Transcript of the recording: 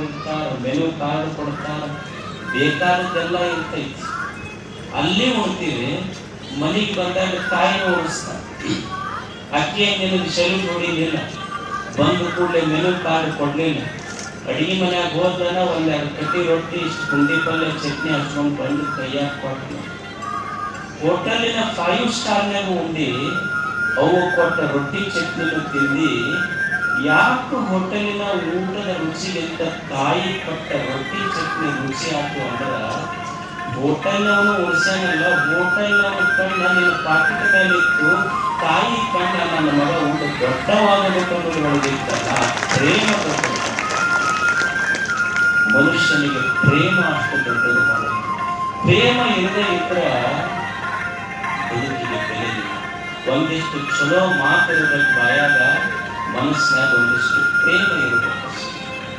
ಕೊಡೋರು ಇರ್ತಾರ menu card ಕೊಡ್ತಾರ ಬೇಕಾದದ್ದೆಲ್ಲ ಇರ್ತೈತಿ. ಅಲ್ಲಿ ಉಣ್ತೀವಿ ಮನೆಗೆ ಬಂದಾಗ ತಾಯಿ ಓಡಿಸ್ತಾರೆ ಅಕ್ಕಿ ನಿನಗೆ ಶೆಲ್ಫ್ ಹೊಡಿಲಿಲ್ಲ ಬಂದು ಕೂಡಲೇ ಮೆನು ಕಾರ್ಡ್ ಕೊಡಲಿಲ್ಲ. ಅಡಿಗೆ ಮನ್ಯಾಗ ಒಂದು ಎರಡು ಕಟ್ಟಿ ರೊಟ್ಟಿ, ಇಷ್ಟು ಪುಂಡಿ ಪಲ್ಯ, ಚಟ್ನಿ ಹಚ್ಕೊಂಡು ಬಂದು ಕೈಯಾಗ ಕೊಟ್ಟು ಹೋಟೆಲಿನ ಫೈವ್ ಸ್ಟಾರ್ನಾಗ ಉಂಡಿ, ಅವು ಕೊಟ್ಟ ರೊಟ್ಟಿ, ಚಟ್ನಿನ ತಿಂದು ಯಾಕೆ ಹೋಟೆಲಿನ ಊಟದ ರುಚಿಗಿಂತ ತಾಯಿ ಪಟ್ಟ ರೊಟ್ಟಿ ಚಟ್ನಿ ರುಚಿ ಆಯ್ತು ಅಂದ್ರ ಹೋಟೆಲ್ನವನು ಉಳಿಸಂಗಲ್ಲ ಹೋಟೆಲ್ನವನ ಕಣ್ಣ ನಿನ್ನ ಪಾಕಿಟದಲ್ಲಿತ್ತು ತಾಯಿ ಕಂಡ ನನ್ನ ಮಗ ಊಟ ದೊಡ್ಡವಾಗಬೇಕು ಒಳಗಿತ್ತಲ್ಲ ಪ್ರೇಮ ಮನುಷ್ಯನಿಗೆ ಪ್ರೇಮ ಅಷ್ಟು ದೊಡ್ಡದು ಪ್ರೇಮ ಇಲ್ಲದೆ ಇದ್ರೆ ಬದುಕಿಗೆ ಬೆಲೆ ಒಂದಿಷ್ಟು ಚಲೋ ಮಾತಿರಬೇಕು ಬಾಯಾಗ ಮನಸ್ಸಿನಾಗ ಒಂದಿಷ್ಟು ಪ್ರೇಮ ಇರಬೇಕು